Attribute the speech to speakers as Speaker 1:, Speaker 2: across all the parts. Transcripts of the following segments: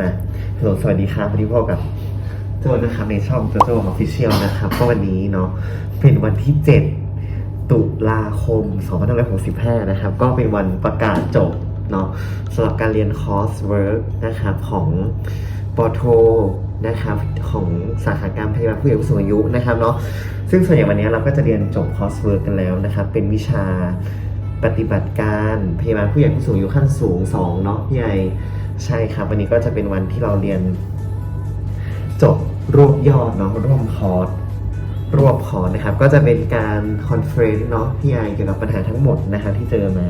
Speaker 1: มาฮัลโหลสวัสดีครับวันนี้พบกับโจนะครับในช่องโจโจออฟฟิเชียลนะครับก็วันนี้เนาะเป็นวันที่ 7 ตุลาคม 2565 นะครับ ก็เป็นวันประกาศจบเนาะสำหรับการเรียนคอร์สเวิร์กนะครับของปอโทนะครับของสาขาการพยาบาลผู้ใหญ่ผู้สูงอายุนะครับเนาะซึ่งส่วนใหญ่วันนี้เราก็จะเรียนจบคอร์สเวิร์กกันแล้วนะครับ เป็นวิชาปฏิบัติการพยาบาลผู้ใหญ่ผู้สูงอายุขั้นสูง2เนาะพี่ไอ ใช่ครับ วันนี้ก็จะเป็นวันที่เราเรียน จบรวบยอดเนาะร่วมคอร์สรวบคอร์สนะครับ ก็จะเป็นการคอนเฟรนซ์เนาะพี่ไอเกี่ยวกับปัญหาทั้งหมดนะครับที่เจอมา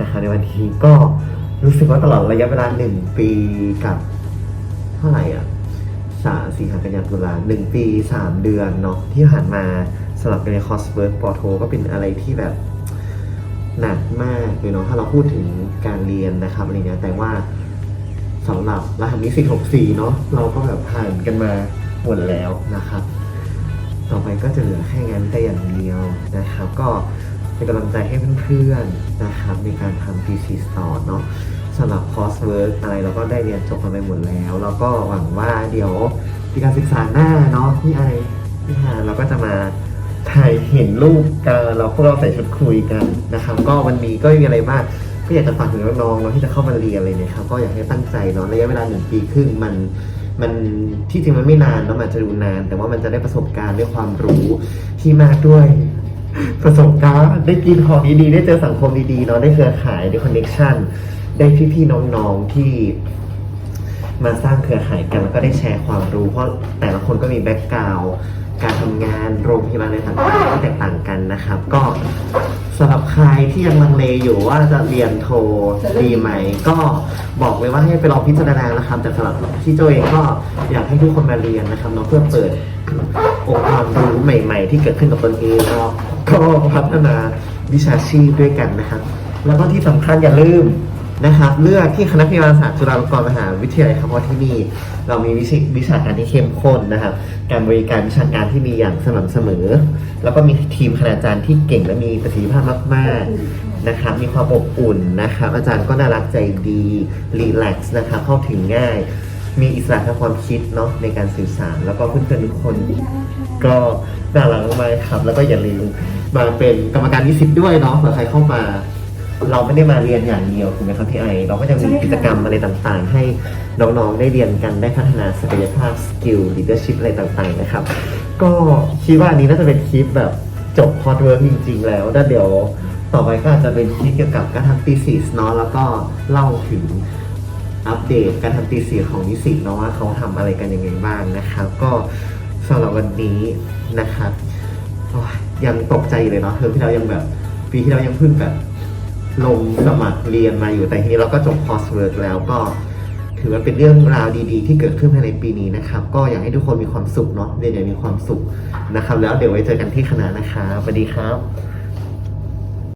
Speaker 1: นะคะในวันนี้ก็รู้สึกว่าตลอดระยะเวลาหนึ่งปีกับเท่าไหร่อะสามสี่หากันยาตุลาหนึ่งปีสามเดือนเนาะที่ผ่านมาสำหรับในคอร์สเวิร์กปอโทก็เป็นอะไรที่แบบหนักมากเลยเนาะถ้าเราพูดถึงการเรียนนะครับอะไรเงี้ยแต่ว่า สำหรับรหัสนิสิต64เนาะเราก็แบบผ่านกันมาหมดแล้วนะครับ ต่อไปก็จะเหลือแค่งานแต่อย่างเดียวนะครับ ก็เป็นกำลังใจให้เพื่อนๆนะครับ ในการทำ PC Store เนาะสำหรับคอร์สเวิร์กอะไรเราก็ได้เรียนจบกันไปหมดแล้ว แล้วก็หวังว่าเดี๋ยวปีการศึกษาหน้าเนาะพี่ไอพี่ฮาเราก็จะมาถ่ายเห็นรูปกันแล้วพวกเราใส่ชุดคุยกันนะครับ ก็วันนี้ก็ไม่มีอะไรมาก ก็อยากจะฝากถึงน้องๆเนาะที่จะเข้ามาเรียนเลยนะครับก็อยากให้ตั้งใจเนาะระยะเวลาหนึ่งปีครึ่งมันมันที่จริงมันไม่นานเนาะมันจะดูนาน แต่ว่ามันจะได้ประสบการณ์ได้ความรู้ที่มากด้วย ประสบการณ์ได้กินของดีๆได้เจอสังคมดีๆเนาะได้เครือข่ายได้คอนเน็ชันได้พี่ๆน้องๆที่มาสร้างเครือข่ายกันแล้วก็ได้แชร์ความรู้ เพราะแต่ละคนก็มีแบ็กกราวด์การทำงานโรงพยาบาลอะไรต่างๆที่แตกต่างกันนะครับ ก็ สำหรับใครที่ยังลังเลอยู่ว่าจะเรียนโทดีไหม ก็บอกเลยว่าให้ไปลองพิจารณานะครับ แต่สำหรับที่โจเองก็อยากให้ทุกคนมาเรียนนะครับเนาะเพื่อเปิดองค์ความรู้ใหม่ ๆ ที่เกิดขึ้นกับตนเองแล้วก็พัฒนาวิชาชีพด้วยกันนะครับ แล้วก็ที่สำคัญอย่าลืม นะครับเลือกที่คณะพยาบาลศาสตร์จุฬาลงกรณ์มหาวิทยาลัยครับเพราะที่นี่เรามีวิชาวิชาการที่เข้มข้นนะครับ การบริการวิชาการที่มีอย่างสม่ำเสมอ แล้วก็มีทีมคณาจารย์ที่เก่งและมีประสิทธิภาพมากๆนะครับมีความอบอุ่นนะครับ อาจารย์ก็น่ารักใจดีรีแลกซ์นะครับเข้าถึงง่าย มีอิสระทางความคิดเนาะในการสื่อสาร แล้วก็เพื่อนๆทุกคนก็น่ารักมากครับ แล้วก็อย่าลืมมาเป็นกรรมการนิสิตด้วยเนาะเผื่อใครเข้ามา เราไม่ได้มาเรียนอย่างเดียวถูกไหมครับพี่ไอ เราก็จะมีกิจกรรมอะไรต่างๆ ให้น้องๆได้เรียนกันได้พัฒนาศักยภาพสกิลลีดเดอร์ชิพอะไรต่างๆนะครับ ก็คิดว่าอันนี้น่าจะเป็นคลิปแบบจบพอดเวิร์กจริง ๆ แล้วแล้วเดี๋ยวต่อไปก็อาจจะเป็นคลิปเกี่ยวกับการทำตีสีเนาะแล้วก็เล่าถึงอัปเดตการทำตีสีของนิสิตเนาะว่าเขาทำอะไรกันยังไงบ้างนะครับ ก็สำหรับวันนี้นะครับโอ้ยยังตกใจอยู่เลยเนาะเทอมที่เรายังแบบปีที่เรายังเพิ่งแบบ ลงสมัครเรียนมาอยู่แต่ทีนี้เราก็จบคอร์สเวิร์กแล้วก็ถือว่าเป็นเรื่องราวดีๆ ที่เกิดขึ้นภายในปีนี้นะครับ ก็อยากให้ทุกคนมีความสุขเนาะเรียนอย่างมีความสุขนะครับ แล้วเดี๋ยวไว้เจอกันที่คณะนะครับสวัสดีครับ